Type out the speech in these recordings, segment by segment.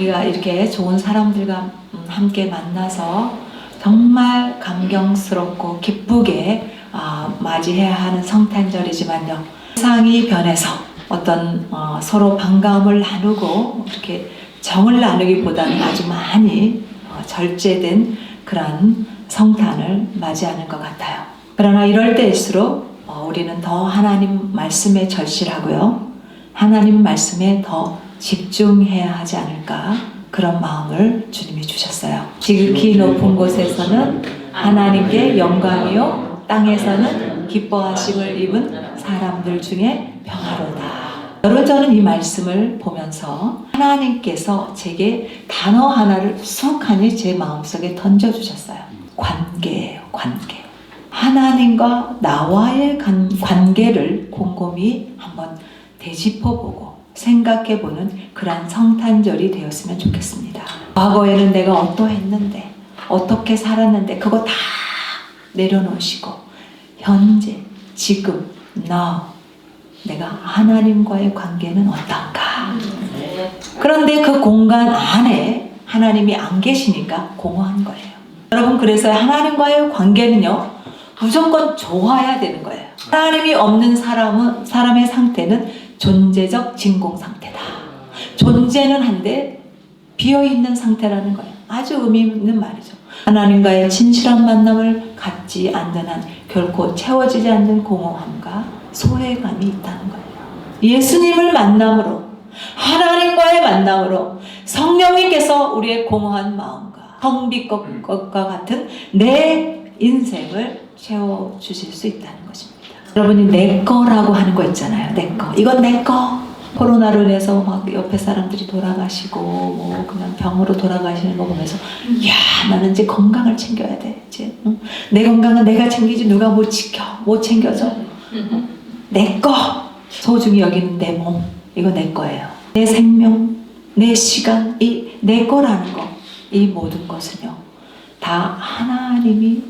우리가 이렇게 좋은 사람들과 음, 함께 만나서 정말 감격스럽고 기쁘게 아, 맞이해야 하는 성탄절이지만요. 세상이 변해서 어떤 어, 서로 반감을 나누고 이렇게 정을 나누기보다는 아주 많이 어, 절제된 그런 성탄을 맞이하는 것 같아요. 그러나 이럴 때일수록 어, 우리는 더 하나님 말씀에 절실하고요. 하나님 말씀에 더 집중해야 하지 않을까 그런 마음을 주님이 주셨어요. 지극히 높은 곳에서는 하나님께 영광이요 땅에서는 기뻐하심을 입은 사람들 중에 평화로다. 여러분 저는 이 말씀을 보면서 하나님께서 제게 단어 하나를 수확하니 제 마음속에 던져 주셨어요. 관계예요, 관계. 하나님과 나와의 관, 관계를 곰곰이 한번 되짚어보고 생각해보는 그러한 성탄절이 되었으면 좋겠습니다. 과거에는 내가 어떠했는데, 어떻게 살았는데, 그거 다 내려놓으시고, 현재, 지금, now, 내가 하나님과의 관계는 어떤가? 그런데 그 공간 안에 하나님이 안 계시니까 공허한 거예요. 여러분, 그래서 하나님과의 관계는요, 무조건 좋아야 되는 거예요. 하나님이 없는 사람은, 사람의 상태는 존재적 진공 상태다. 존재는 한데 비어있는 상태라는 거예요. 아주 의미 있는 말이죠. 하나님과의 진실한 만남을 갖지 않는 한 결코 채워지지 않는 공허함과 소외감이 있다는 거예요. 예수님을 만남으로 하나님과의 만남으로 성령님께서 우리의 공허한 마음과 것과 같은 내 인생을 채워 주실 수 있다는 것입니다. 여러분이 내 거라고 하는 거 있잖아요. 내 거. 이건 내 거. 코로나로 인해서 막 옆에 사람들이 돌아가시고 뭐 그냥 병으로 돌아가시는 거 보면서 야 나는 이제 건강을 챙겨야 돼 이제 응? 내 건강은 내가 챙기지 누가 못 지켜 못 챙겨줘 응? 내거 소중히 여기는 내 몸 이거 내 거예요 내 생명 내 시간 이 내 거라는 거 이 모든 것은요 다 하나님이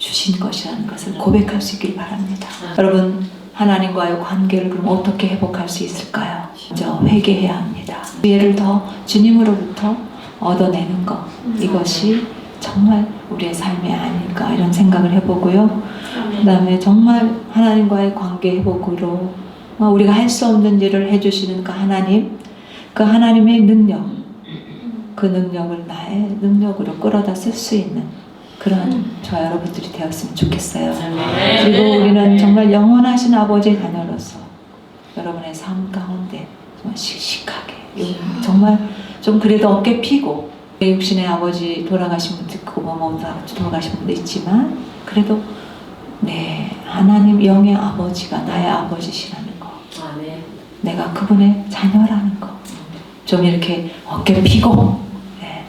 주신 것이라는 것을 고백할 수 있길 바랍니다. 여러분 하나님과의 관계를 그럼 어떻게 회복할 수 있을까요? 먼저 회개해야 합니다. 지혜를 더 주님으로부터 얻어내는 것 이것이 정말 우리의 삶이 아닐까 이런 생각을 해보고요. 그 다음에 정말 하나님과의 관계 회복으로 어, 우리가 할 수 없는 일을 해주시는 그 하나님, 그 하나님의 능력, 그 능력을 나의 능력으로 끌어다 쓸 수 있는 그런 저 여러분들이 되었으면 좋겠어요. 그리고 우리는 정말 영원하신 아버지의 자녀로서 여러분의 삶 가운데 정말 씩씩하게 정말 좀 그래도 어깨 피고 내 육신의 아버지 돌아가신 분도 있고 뭐 돌아가신 분도 있지만 그래도 네 하나님 영의 아버지가 나의 아버지시라는 거. 내가 그분의 자녀라는 거. 좀 이렇게 어깨 피고 예,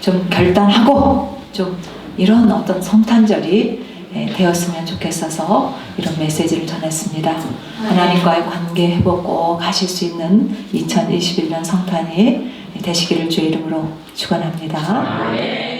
좀 결단하고 좀 이런 어떤 성탄절이 예, 되었으면 좋겠어서 이런 메시지를 전했습니다. 하나님과의 관계 회복 꼭 하실 수 있는 2021년 성탄이 되시기를 주의 이름으로 축원합니다.